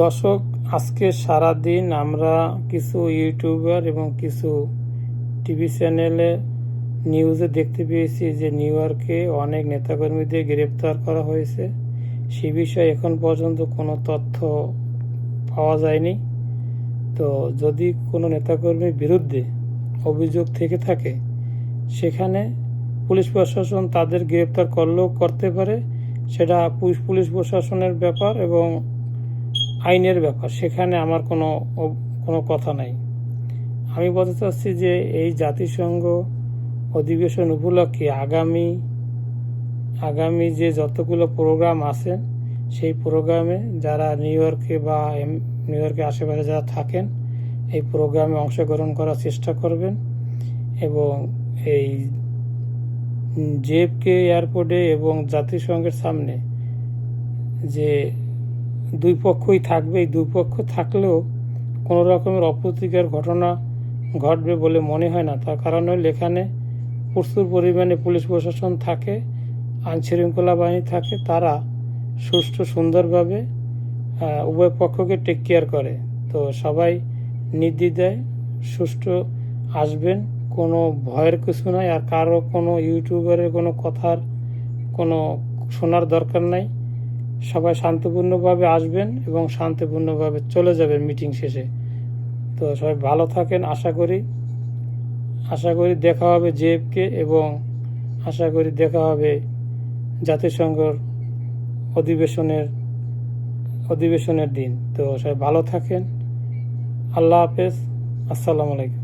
দর্শক, আজকে সারা দিন আমরা কিছু ইউটিউবার এবং কিছু টিভি চ্যানেলে নিউজে দেখতে পেয়েছি যে নিউ ইয়র্কে অনেক নেতাকর্মীদের গ্রেপ্তার করা হয়েছে। সে বিষয়ে এখন পর্যন্ত কোনো তথ্য পাওয়া যায়নি। তো যদি কোনো নেতাকর্মীর বিরুদ্ধে অভিযোগ থেকে থাকে, সেখানে পুলিশ প্রশাসন তাদের গ্রেপ্তার করলেও করতে পারে। সেটা পুলিশ প্রশাসনের ব্যাপার এবং আইনের ব্যাপার, সেখানে আমার কোনো কোনো কথা নাই। আমি বলতে চাচ্ছি যে এই জাতিসংঘ অধিবেশন উপলক্ষে আগামী আগামী যে যতগুলো প্রোগ্রাম আছে, সেই প্রোগ্রামে যারা নিউ ইয়র্কে বা নিউ ইয়র্কের আশেপাশে যারা থাকেন, এই প্রোগ্রামে অংশগ্রহণ করার চেষ্টা করবেন এবং এই জেএফকে এয়ারপোর্টে এবং জাতিসংঘের সামনে যে দুই পক্ষই থাকবে। দুই পক্ষ থাকলেও কোনো রকমের অপ্রীতিকর ঘটনা ঘটবে বলে মনে হয় না। তার কারণ হল এখানে প্রচুর পরিমাণে পুলিশ প্রশাসন থাকে, আইনশৃঙ্খলা বাহিনী থাকে, তারা সুষ্ঠু, সুন্দরভাবে উভয় পক্ষকে টেক কেয়ার করে। তো সবাই নির্দ্বিধায় সুষ্ঠু আসবেন, কোনো ভয়ের কিছু নাই। আর কারও কোনো ইউটিউবারের কোনো কথার কোনো শোনার দরকার নাই। সবাই শান্তিপূর্ণভাবে আসবেন এবং শান্তিপূর্ণভাবে চলে যাবেন মিটিং শেষে। তো সবাই ভালো থাকেন, আশা করি। আশা করি দেখা হবে জেএফকে এবং আশা করি দেখা হবে জাতিসংঘর অধিবেশনের অধিবেশনের দিন। তো সবাই ভালো থাকেন। আল্লাহ হাফেজ। আসসালামু আলাইকুম।